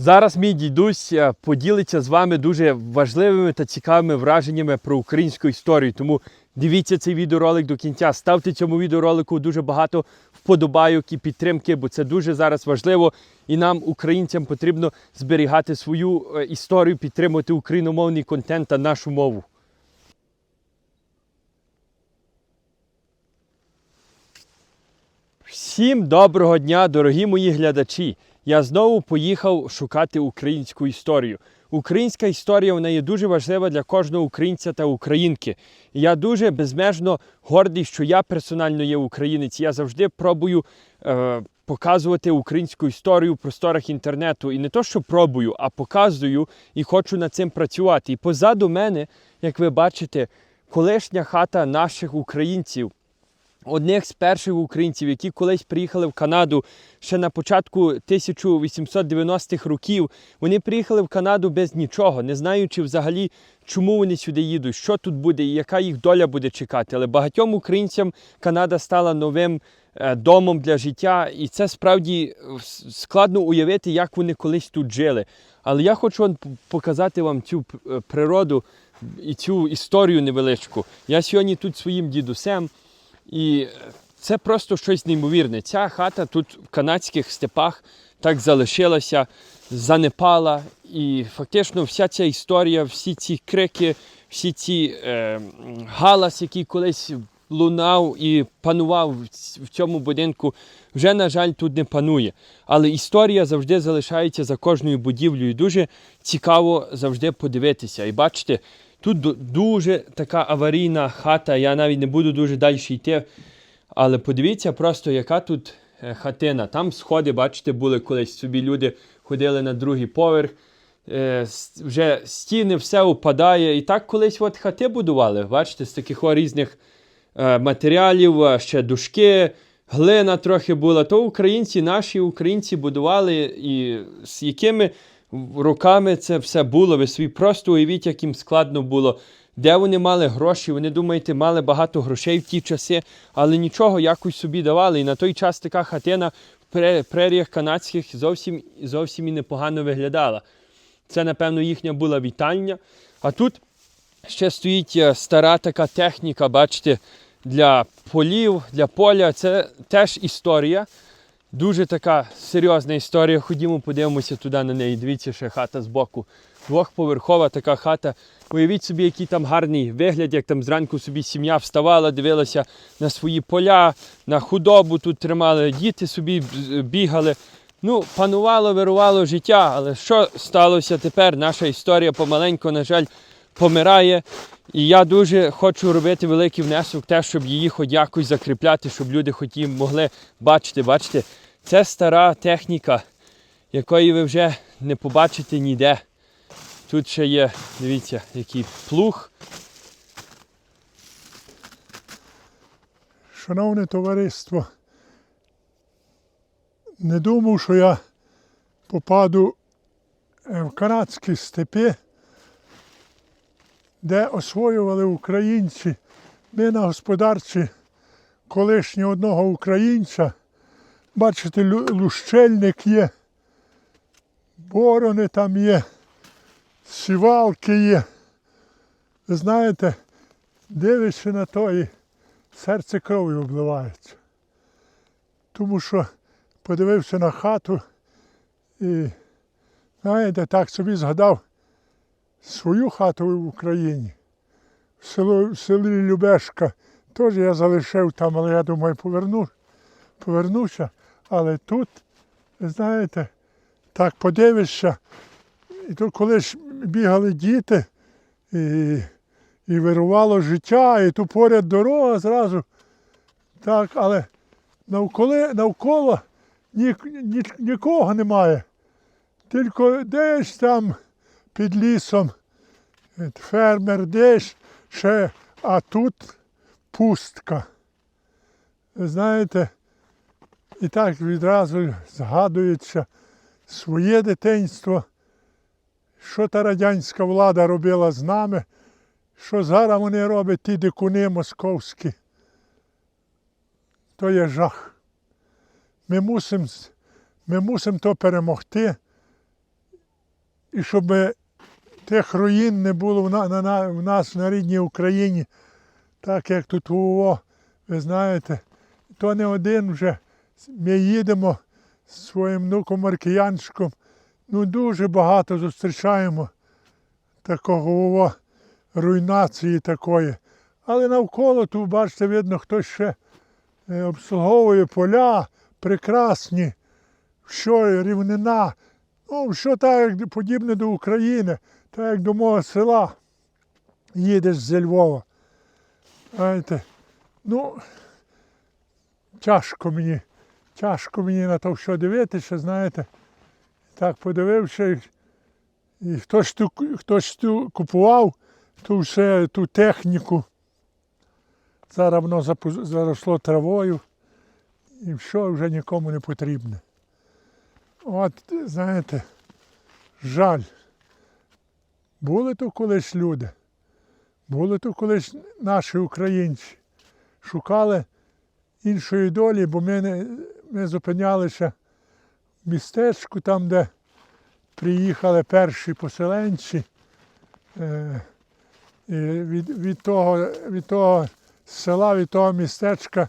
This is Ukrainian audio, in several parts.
Зараз мій дідусь е, поділиться з вами дуже важливими та цікавими враженнями про українську історію. Тому дивіться цей відеоролик до кінця. Ставте цьому відеоролику дуже багато вподобайок і підтримки, бо це дуже зараз важливо. І нам, українцям, потрібно зберігати свою е, історію, підтримувати україномовний контент та нашу мову. Всім доброго дня, дорогі мої глядачі! Я знову поїхав шукати українську історію. Українська історія вона є дуже важлива для кожного українця та українки. Я дуже безмежно гордий, що я персонально є українець. Я завжди пробую е, показувати українську історію в просторах інтернету. І не то, що пробую, а показую і хочу над цим працювати. І позаду мене, як ви бачите, колишня хата наших українців одних з перших українців, які колись приїхали в Канаду ще на початку 1890-х років. Вони приїхали в Канаду без нічого, не знаючи взагалі, чому вони сюди їдуть, що тут буде і яка їх доля буде чекати. Але багатьом українцям Канада стала новим е, домом для життя, і це справді е, складно уявити, як вони колись тут жили. Але я хочу показати вам цю е, природу і цю історію невеличку. Я сьогодні тут своїм дідусем. І це просто щось неймовірне. Ця хата тут в канадських степах так залишилася, занепала. І фактично вся ця історія, всі ці крики, всі ці е, галас, який колись лунав і панував в цьому будинку, вже, на жаль, тут не панує. Але історія завжди залишається за кожною будівлею. Дуже цікаво завжди подивитися. І бачите, Тут дуже така аварійна хата, я навіть не буду дуже далі йти. Але подивіться просто, яка тут е, хатина. Там сходи, бачите, були колись собі люди ходили на другий поверх. Е, вже стіни, все упадає. І так колись от хати будували, бачите, з таких різних е, матеріалів, е, ще дужки, глина трохи була. То українці, наші українці будували, і з якими роками це все було. Ви собі просто уявіть, як їм складно було. Де вони мали гроші? Вони думаєте, мали багато грошей в ті часи, але нічого якось собі давали. І на той час така хатина в преріях канадських зовсім, зовсім і непогано виглядала. Це, напевно, їхня була вітальня. А тут ще стоїть е, стара така техніка, бачите, для полів, для поля. Це теж історія. Дуже така серйозна історія. Ходімо, подивимося туди на неї. Дивіться, ще хата збоку. Двохповерхова така хата. Уявіть собі, який там гарний вигляд, як там зранку собі сім'я вставала, дивилася на свої поля, на худобу тут тримали, діти собі бігали. Ну, панувало, вирувало життя, але що сталося тепер? Наша історія помаленьку, на жаль, помирає. І я дуже хочу робити великий внесок, те, щоб її хоч якось закріпляти, щоб люди хоч її могли бачити. Бачите, це стара техніка, якої ви вже не побачите ніде. Тут ще є, дивіться, який плуг. Шановне товариство, не думав, що я попаду е, в канадські степи, де освоювали українці. Ми на господарчі колишні одного українця. Бачите, лущельник є, борони там є, сівалки є. Ви знаєте, дивишся на то серце кров'ю обливається. Тому що подивився на хату і, знаєте, так собі згадав свою хату в Україні. В, село, в селі Любешка теж я залишив там, але я думаю, поверну, повернуся. Але тут, знаєте, так подивишся, і то коли ж бігали діти, і і вирувало життя, і тут поряд дорога зразу. Так, але навколо, навколо ні, ні, нікого немає. Тільки десь там під лісом фермер десь ще, а тут пустка. Ви знаєте, і так відразу згадується своє дитинство, що та радянська влада робила з нами що зараз вони роблять ті дикуни московські, то є жах. Ми мусимо ми мусим то перемогти і щоб тих руїн не було в, на, на, в нас на рідній Україні, так як тут УО, ви знаєте, то не один вже. Ми їдемо з своїм внуком Маркіянчиком. Ну, дуже багато зустрічаємо такого УО, руйнації такої. Але навколо тут, бачите, видно, хтось ще е, обслуговує поля прекрасні, що рівнина. Ну, що так, подібне до України, так як до мого села їдеш зі Львова. Знаєте, ну, тяжко мені, тяжко мені на то, що дивитися, знаєте. Так подивився, і хтось ту, хтось ту купував ту все, ту техніку. Зараз воно заросло травою і все вже нікому не потрібне. От, знаєте, жаль. Були тут колись люди, були тут колись наші українці. Шукали іншої долі, бо ми, не, ми зупинялися в містечку, там, де приїхали перші поселенці. Е, і від, від, того, від того села, від того містечка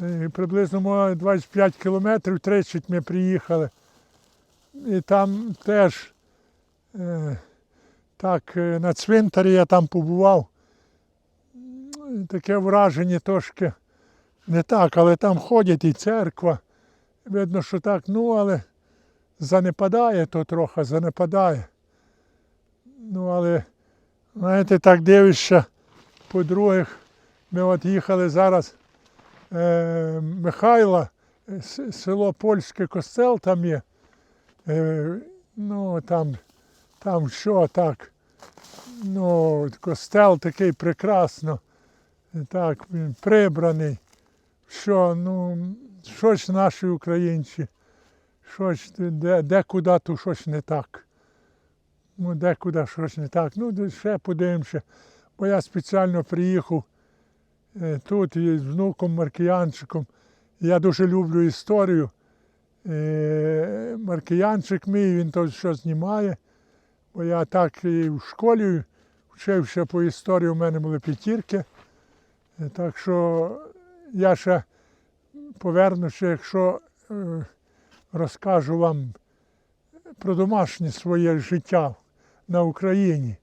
е, приблизно 25 кілометрів, 30 ми приїхали. І там теж е, так, е, на цвинтарі я там побував. Таке враження трошки не так, але там ходять і церква. Видно, що так, ну, але занепадає то трохи, занепадає. Ну, але, знаєте, так дивишся, по-других, ми от їхали зараз е, Михайла, е, село Польське Костел там є. Е, ну, там, там що так. Ну, костел такий прекрасно. Так, він прибраний. Що, ну, щось наші українці, щось де, декуди то щось не так. Ну, декуди щось не так. Ну, де ще подивимося. Бо я спеціально приїхав е, тут із внуком Маркіянчиком. Я дуже люблю історію. Е, Маркіянчик мій, він то що знімає. Бо я так і в школі вчився по історії, у мене були п'ятірки. Е, Так що я ще повернуся, якщо е, розкажу вам про домашнє своє життя на Україні.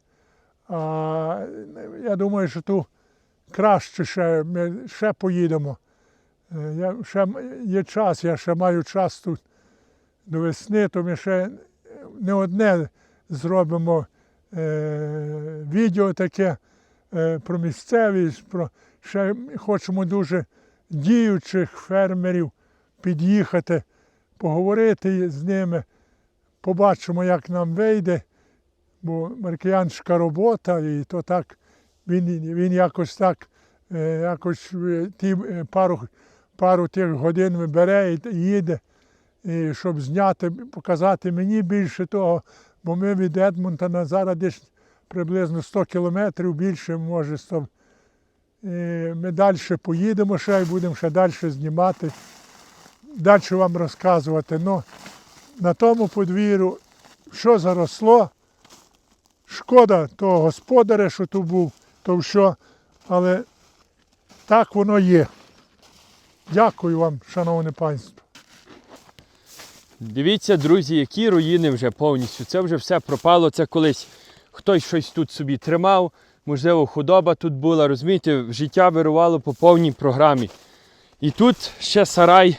А я думаю, що тут краще ще, ми ще поїдемо. Е, Я, ще є час, я ще маю час тут до весни, то ми ще не одне зробимо е, відео таке е, про місцевість, про ще хочемо дуже діючих фермерів під'їхати, поговорити з ними, побачимо, як нам вийде, бо маркіянська робота, і то так він, він якось так, е, якось е, ті е, пару, пару тих годин бере і їде, і щоб зняти, показати мені більше того, бо ми від Едмонтона зараз десь приблизно 100 кілометрів більше, може 100. І ми далі поїдемо ще і будемо ще далі знімати, далі вам розказувати. Ну, на тому подвір'ю, що заросло, шкода того господаря, що тут був, то що, але так воно є. Дякую вам, шановне панство. Дивіться, друзі, які руїни вже повністю. Це вже все пропало. Це колись хтось щось тут собі тримав, можливо, худоба тут була. Розумієте, життя вирувало по повній програмі. І тут ще сарай,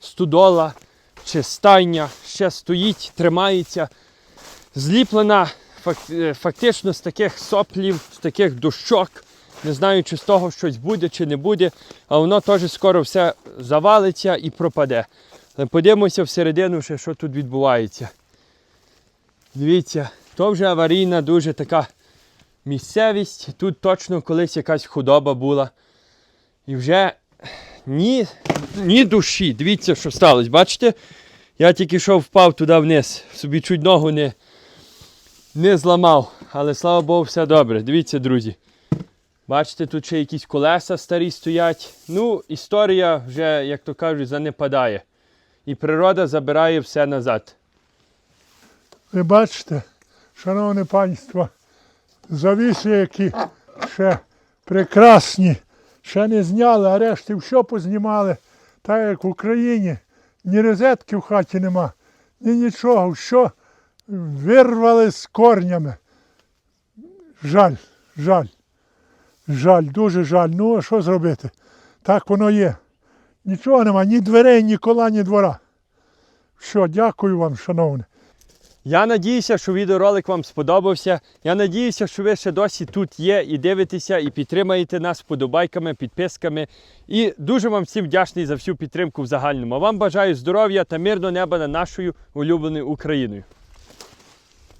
студола чи стайня ще стоїть, тримається, зліплена е, фактично з таких соплів, з таких дощок. Не знаю, чи з того щось буде, чи не буде, а воно теж скоро все завалиться і пропаде. Подивимося всередину, ще, що тут відбувається. Дивіться, то вже аварійна дуже така місцевість. Тут точно колись якась худоба була. І вже ні, ні душі. Дивіться, що сталося. Бачите? Я тільки що впав туди вниз. Собі чуть ногу не, не зламав. Але слава Богу, все добре. Дивіться, друзі. Бачите, тут ще якісь колеса старі стоять. Ну, історія вже, як то кажуть, занепадає. І природа забирає все назад. Ви бачите, шановне панство, завіси, які ще прекрасні, ще не зняли, а решті все познімали. Так як в Україні ні розетки в хаті нема, ні нічого, все вирвали з корнями. Жаль, жаль, жаль, дуже жаль. Ну, а що зробити? Так воно є. Нічого нема, ні дверей, ні кола, ні двора. Все, дякую вам, шановне. Я надіюся, що відеоролик вам сподобався. Я надіюся, що ви ще досі тут є і дивитеся, і підтримаєте нас вподобайками, підписками. І дуже вам всім вдячний за всю підтримку в загальному. Вам бажаю здоров'я та мирного неба над нашою улюбленою Україною.